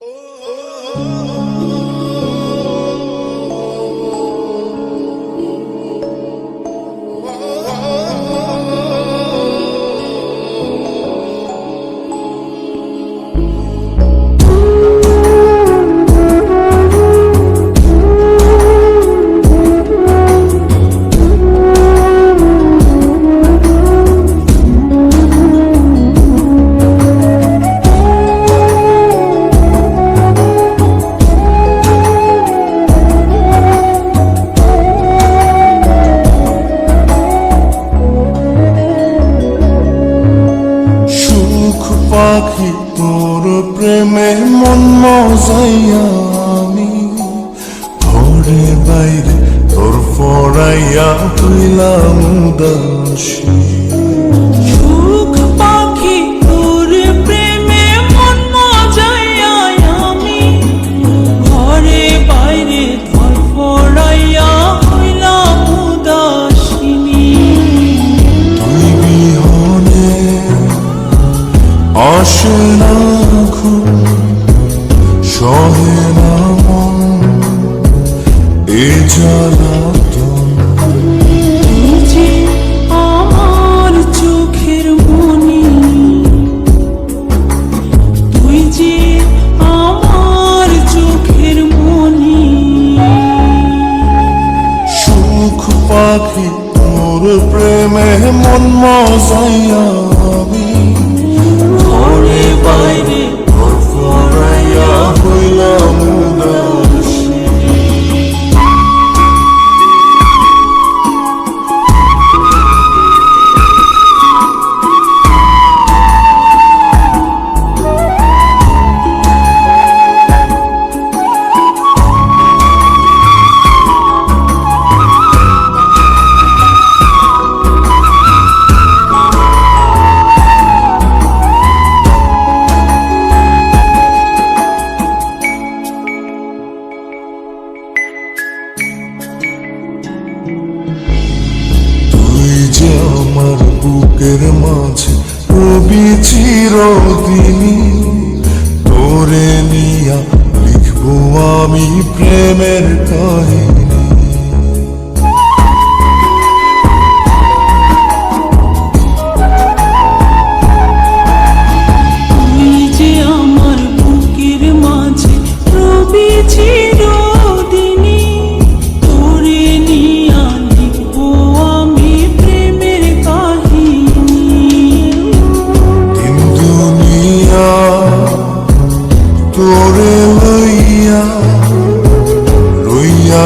সুখ আমি ঘরে বাইরে তোর ফরাইয়া হইলাম উদাসী। সুখ আমার চোখের মনি তুই যে আমার চোখের মনি সুখ প্রেমে মন মজাইয়া আমি। ঘরে বাইরে মাঝে রবি চিরদিনই তোরে নিয়া লিখব আমি প্রেমের কাহিনী। রইয়া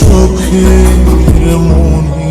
çok iyi bir